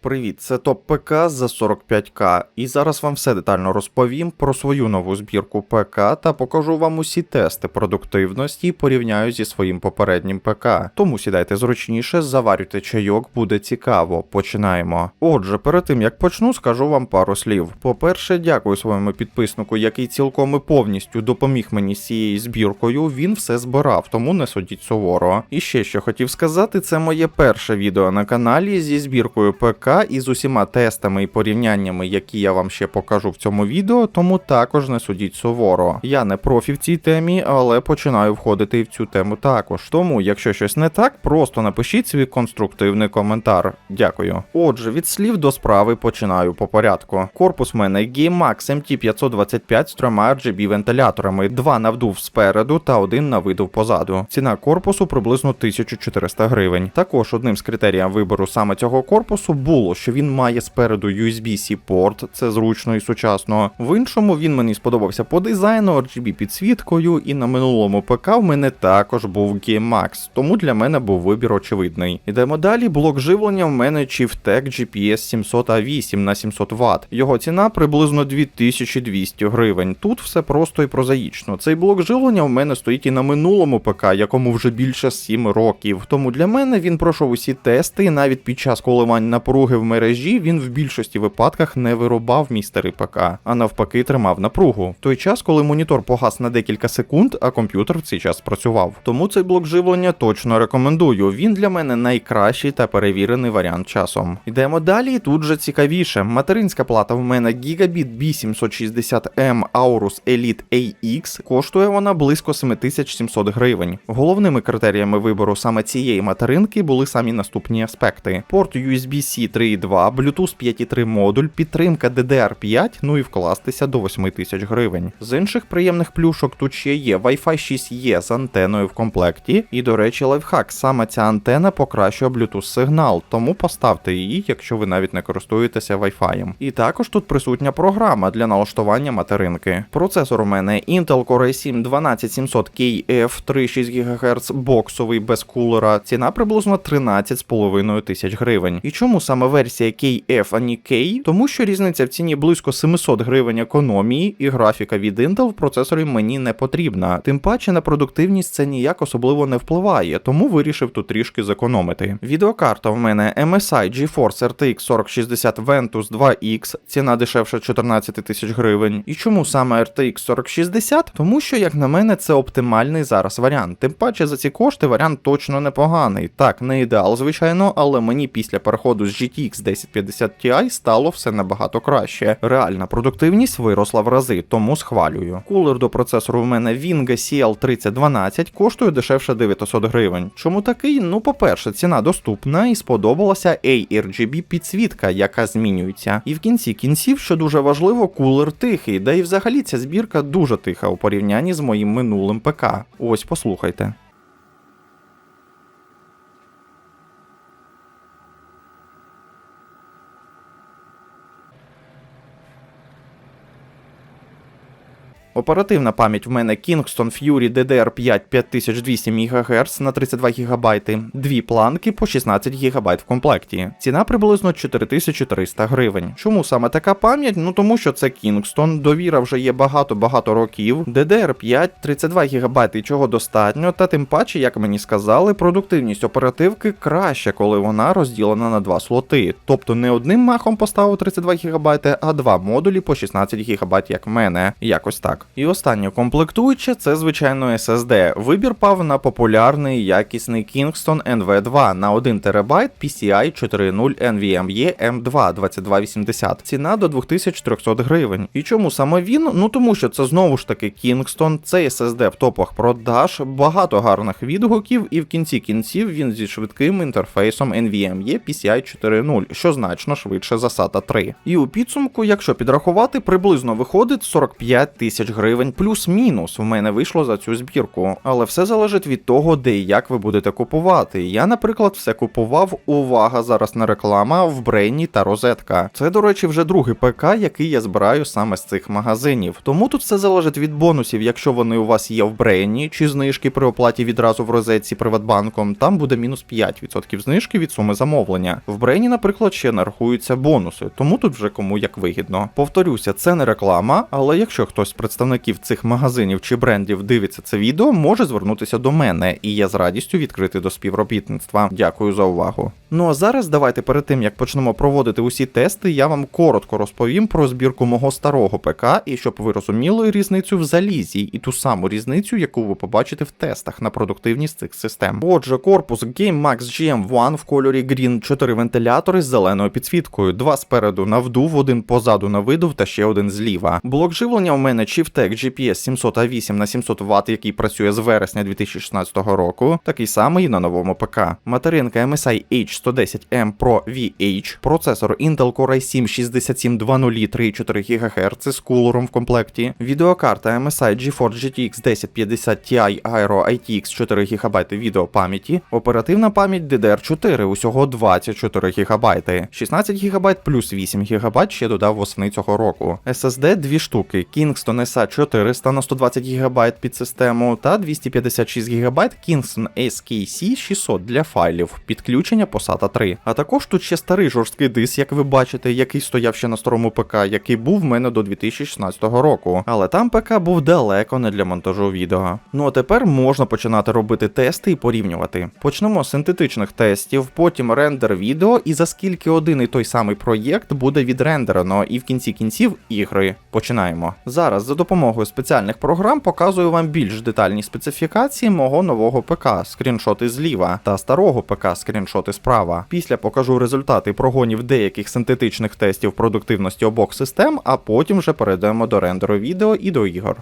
Привіт, це топ ПК за 45к, і зараз вам все детально розповім про свою нову збірку ПК та покажу вам усі тести продуктивності і порівняю зі своїм попереднім ПК. Тому сідайте зручніше, заварюйте чайок, буде цікаво. Починаємо. Отже, перед тим як почну, скажу вам пару слів. По-перше, дякую своєму підписнику, який цілком і повністю допоміг мені з цією збіркою. Він все збирав, тому не судіть суворо. І ще що хотів сказати, це моє перше відео на каналі зі збіркою ПК і з усіма тестами і порівняннями, які я вам ще покажу в цьому відео, тому також не судіть суворо. Я не профі в цій темі, але починаю входити і в цю тему також. Тому, якщо щось не так, просто напишіть свій конструктивний коментар. Дякую. Отже, від слів до справи починаю по порядку. Корпус мене GameMax MT525 з трьома RGB вентиляторами, два на вдув спереду та один на видув позаду. Ціна корпусу приблизно 1400 гривень. Також одним з критеріїв вибору саме цього корпусу було, що він має спереду USB-C порт, це зручно і сучасно. В іншому він мені сподобався по дизайну, RGB підсвіткою, і на минулому ПК в мене також був GameMax, тому для мене був вибір очевидний. Ідемо далі. Блок живлення в мене Chieftec GPS 700A8 на 700 Вт. Його ціна приблизно 2200 гривень. Тут все просто і прозаїчно. Цей блок живлення в мене стоїть і на минулому ПК, якому вже більше 7 років. Тому для мене він пройшов усі тести, навіть під час коливань напруги в мережі він в більшості випадках не вирубав мій старий ПК, а навпаки тримав напругу. В той час, коли монітор погас на декілька секунд, а комп'ютер в цей час працював. Тому цей блок живлення точно рекомендую. Він для мене найкращий та перевірений варіант часом. Йдемо далі, тут же цікавіше. Материнська плата в мене Gigabit B760M Aorus Elite AX. Коштує вона близько 7700 гривень. Головними критеріями вибору саме цієї материнки були самі наступні аспекти: порт USB-C 3.2, Bluetooth 5.3 модуль, підтримка DDR5, ну і вкластися до 8000 гривень. З інших приємних плюшок тут ще є Wi-Fi 6E з антеною в комплекті. І, до речі, лайфхак, саме ця антена покращує Bluetooth сигнал, тому поставте її, якщо ви навіть не користуєтеся Wi-Fi. І також тут присутня програма для налаштування материнки. Процесор у мене Intel Core i7 12700KF 3,6 ГГц боксовий без кулера. Ціна приблизно 13,5 тисяч гривень. І чому саме версія KF, а не K? Тому що різниця в ціні близько 700 гривень економії, і графіка від Intel в процесорі мені не потрібна. Тим паче на продуктивність це ніяк особливо не впливає, тому вирішив тут трішки зекономити. Відеокарта в мене MSI GeForce RTX 4060 Ventus 2X, ціна дешевше 14 тисяч гривень. І чому саме RTX 4060? Тому що, як на мене, це оптимальний зараз варіант. Тим паче за ці кошти варіант точно непоганий. Так, не ідеал, звичайно, але мені після переходу з GTX 1050 Ti стало все набагато краще. Реальна продуктивність виросла в рази, тому схвалюю. Кулер до процесору в мене Vinga CL3012 коштує дешевше 900 гривень. Чому такий? Ну, по-перше, ціна доступна і сподобалася ARGB підсвітка, яка змінюється. І в кінці кінців, що дуже важливо, кулер тихий, да і взагалі ця збірка дуже тиха у порівнянні з моїм минулим ПК. Ось послухайте. Оперативна пам'ять в мене Kingston Fury DDR5 5200 МГц на 32 ГБ, дві планки по 16 ГБ в комплекті. Ціна приблизно 4300 гривень. Чому саме така пам'ять? Ну тому що це Kingston, довіра вже є багато-багато років. DDR5 32 ГБ і чого достатньо, та тим паче, як мені сказали, продуктивність оперативки краща, коли вона розділена на два слоти. Тобто не одним махом поставив 32 ГБ, а два модулі по 16 ГБ, як в мене. Якось так. І останнє комплектуюче це, звичайно, SSD. Вибір пав на популярний якісний Kingston NV2 на 1 ТБ PCI 4.0 NVMe M2 2280. Ціна до 2300 гривень. І чому саме він? Ну тому що це знову ж таки Kingston, це SSD в топах продаж, багато гарних відгуків, і в кінці кінців він зі швидким інтерфейсом NVMe PCI 4.0, що значно швидше за SATA 3. І у підсумку, якщо підрахувати, приблизно виходить 45 тисяч тисяч гривень плюс-мінус в мене вийшло за цю збірку. Але все залежить від того, де і як ви будете купувати. Я, наприклад, все купував. Увага, зараз не реклама в Брейні та Розетка. Це, до речі, вже другий ПК, який я збираю саме з цих магазинів. Тому тут все залежить від бонусів, якщо вони у вас є в Брейні, чи знижки при оплаті відразу в розетці Приватбанком, там буде мінус 5% знижки від суми замовлення. В Брейні, наприклад, ще нарахуються бонуси, тому тут вже кому як вигідно. Повторюся, це не реклама, але якщо хтось з представників цих магазинів чи брендів дивиться це відео, може звернутися до мене, і я з радістю відкритий до співробітництва. Дякую за увагу. Ну а зараз давайте перед тим як почнемо проводити усі тести, я вам коротко розповім про збірку мого старого ПК, і щоб ви розуміли різницю в залізі і ту саму різницю, яку ви побачите в тестах на продуктивність цих систем. Отже, корпус GameMax GM1 в кольорі Green, 4 вентилятори з зеленою підсвіткою, два спереду на вдув, один позаду на видув та ще один зліва. Блок живлення у мене Chieftec GPS 708 на 700 Вт, який працює з вересня 2016 року, такий самий і на новому ПК. Материнка MSI H110M Pro VH, процесор Intel Core i7 6720 3,4 ГГц з кулером в комплекті, відеокарта MSI GeForce GTX 1050 Ti Aero ITX 4 ГБ відеопам'яті, оперативна пам'ять DDR4 усього 24 ГБ, 16 ГБ плюс 8 ГБ ще додав восени цього року. SSD дві штуки, Kingston SA 400 на 120 ГБ під систему та 256 ГБ Kingston SKC 600 для файлів, підключення по SATA 3. А також тут ще старий жорсткий диск, як ви бачите, який стояв ще на старому ПК, який був в мене до 2016 року. Але там ПК був далеко не для монтажу відео. Ну а тепер можна починати робити тести і порівнювати. Почнемо з синтетичних тестів, потім рендер відео, і за скільки один і той самий проєкт буде відрендерено, і в кінці кінців ігри. Починаємо. Зараз за допомогою спеціальних програм показую вам більш детальні специфікації мого нового ПК, скріншоти зліва, та старого ПК, скріншоти справа. Після покажу результати прогонів деяких синтетичних тестів продуктивності обох систем, а потім вже перейдемо до рендеру відео і до ігор.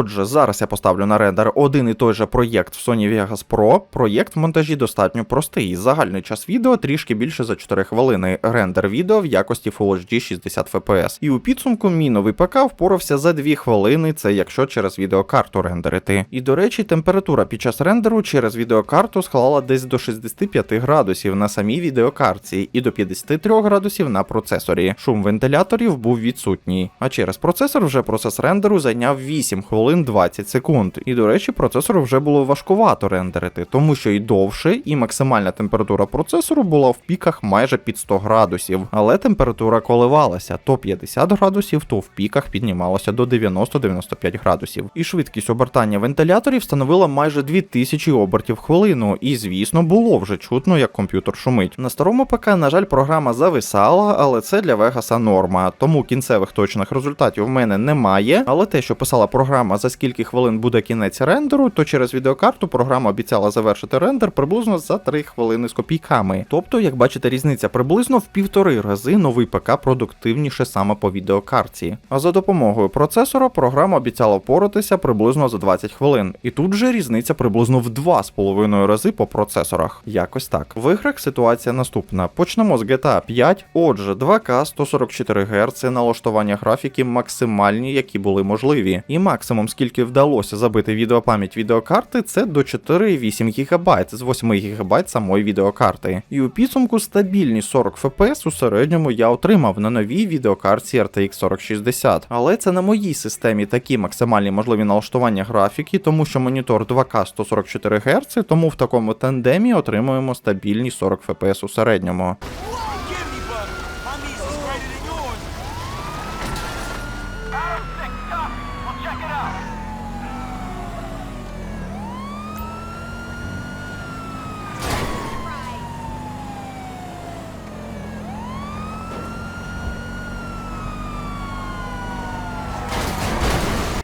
Отже, зараз я поставлю на рендер один і той же проєкт в Sony Vegas Pro. Проєкт в монтажі достатньо простий. Загальний час відео трішки більше за 4 хвилини. Рендер відео в якості Full HD 60 FPS. І у підсумку мій новий ПК впорався за 2 хвилини, це якщо через відеокарту рендерити. І до речі, температура під час рендеру через відеокарту склала десь до 65 градусів на самій відеокарті і до 53 градусів на процесорі. Шум вентиляторів був відсутній. А через процесор вже процес рендеру зайняв 8 хвилин 20 секунд. І до речі, процесору вже було важкувато рендерити, тому що і довше, і максимальна температура процесору була в піках майже під 100 градусів. Але температура коливалася то 50 градусів, то в піках піднімалося до 90-95 градусів. І швидкість обертання вентиляторів становила майже 2000 обертів хвилину. І звісно, було вже чутно, як комп'ютер шумить. На старому ПК, на жаль, програма зависала, але це для Вегаса норма. Тому кінцевих точних результатів в мене немає. Але те, що писала програма, за скільки хвилин буде кінець рендеру, то через відеокарту програма обіцяла завершити рендер приблизно за 3 хвилини з копійками. Тобто, як бачите, різниця приблизно в півтори рази новий ПК продуктивніше саме по відеокарті. А за допомогою процесора програма обіцяла впоратися приблизно за 20 хвилин. І тут же різниця приблизно в 2,5 рази по процесорах. Якось так. В іграх ситуація наступна. Почнемо з GTA 5. Отже, 2К 144 Гц налаштування графіки максимальні, які були можливі. І максимум скільки вдалося забити відеопам'ять відеокарти, це до 4,8 ГБ з 8 ГБ самої відеокарти. І у підсумку стабільні 40 FPS у середньому я отримав на новій відеокарті RTX 4060. Але це на моїй системі такі максимальні можливі налаштування графіки, тому що монітор 2К 144 Гц, тому в такому тандемі отримуємо стабільні 40 FPS у середньому.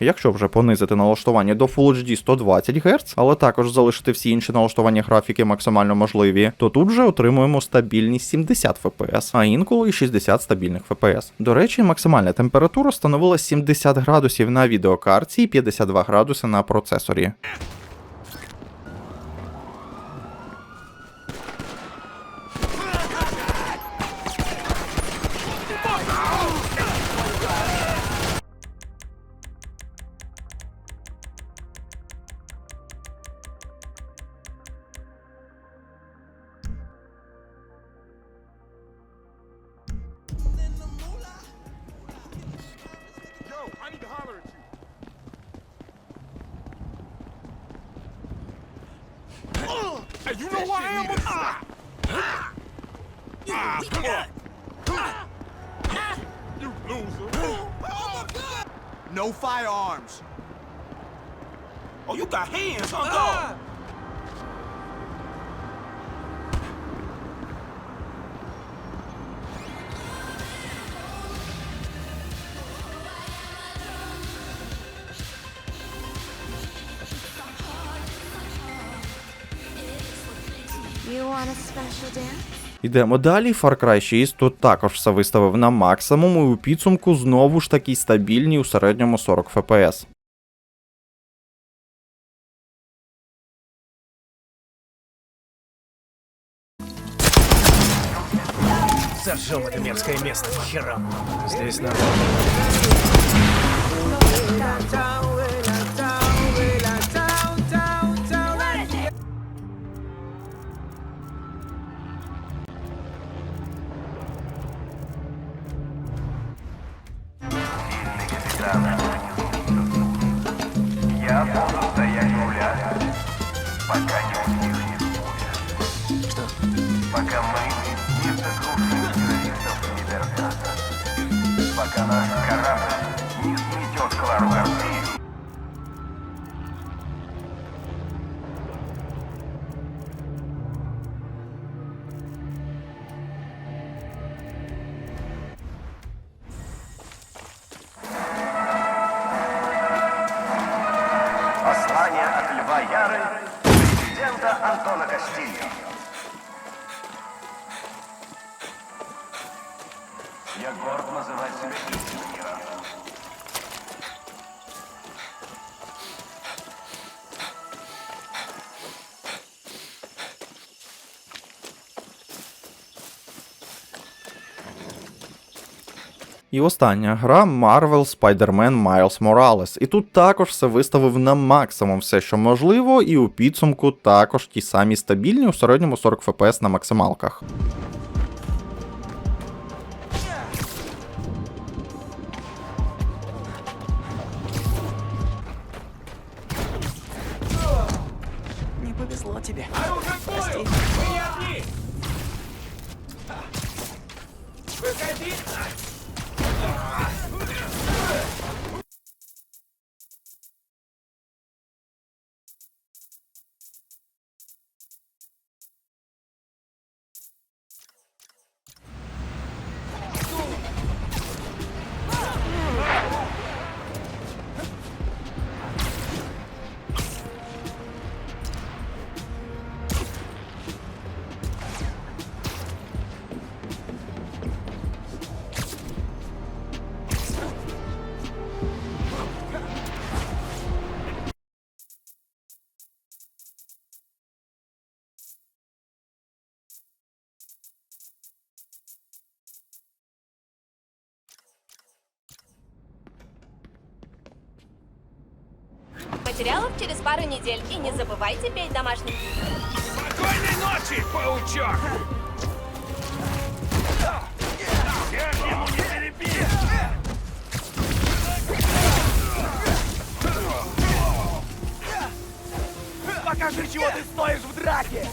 Якщо вже понизити налаштування до Full HD 120 Гц, але також залишити всі інші налаштування графіки максимально можливі, то тут вже отримуємо стабільність 70 FPS, а інколи і 60 стабільних FPS. До речі, максимальна температура становила 70 градусів на відеокарті і 52 градуси на процесорі. You know who I am? Ah! Ah, come on. You loser. No firearms. Oh, you got hands, huh, dog? Йдемо далі. Far Cry 6 тут також все виставив на максимум, і у підсумку знову ж таки стабільні у середньому 40 FPS. Зажжем это мерзкое место к херам. Здесь надо. І остання гра Marvel Spider-Man Miles Morales. І тут також все виставив на максимум все, що можливо, і у підсумку також ті самі стабільні у середньому 40 FPS на максималках. Материалов через пару недель. И не забывайте петь домашним. Спокойной ночи, паучок! Ему не терпи! Покажи, чего ты стоишь в драке!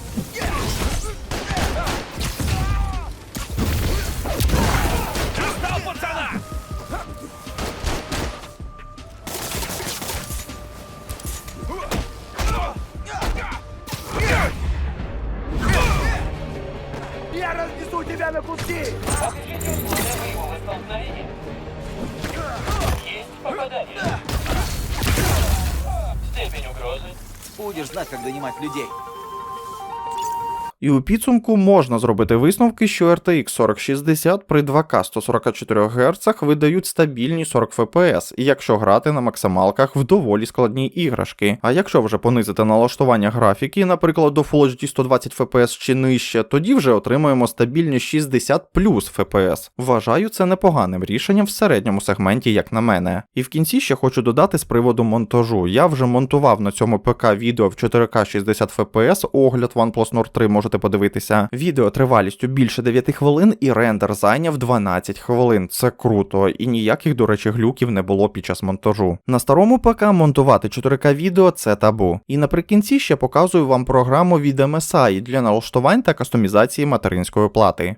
Будешь знать, как донимать людей. І у підсумку можна зробити висновки, що RTX 4060 при 2К 144 Гц видають стабільні 40 FPS, якщо грати на максималках в доволі складні іграшки. А якщо вже понизити налаштування графіки, наприклад, до Full HD 120 FPS чи нижче, тоді вже отримуємо стабільні 60 плюс FPS. Вважаю це непоганим рішенням в середньому сегменті, як на мене. І в кінці ще хочу додати з приводу монтажу. Я вже монтував на цьому ПК відео в 4К 60 FPS, огляд OnePlus Nord 3 можете подивитися. Відео тривалістю більше 9 хвилин і рендер зайняв 12 хвилин. Це круто, і ніяких, до речі, глюків не було під час монтажу. На старому ПК монтувати 4К відео це табу. І наприкінці ще показую вам програму від MSI для налаштувань та кастомізації материнської плати.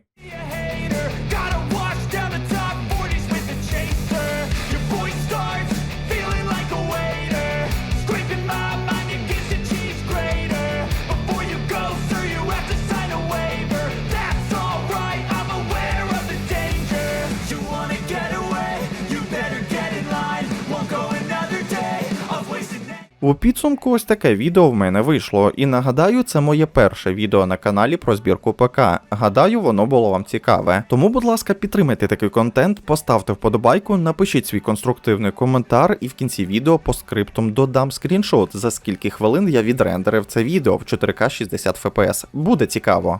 У підсумку ось таке відео в мене вийшло, і нагадаю, це моє перше відео на каналі про збірку ПК. Гадаю, воно було вам цікаве. Тому, будь ласка, підтримайте такий контент, поставте вподобайку, напишіть свій конструктивний коментар, і в кінці відео по скриптум додам скріншот, за скільки хвилин я відрендерив це відео в 4К 60 FPS. Буде цікаво.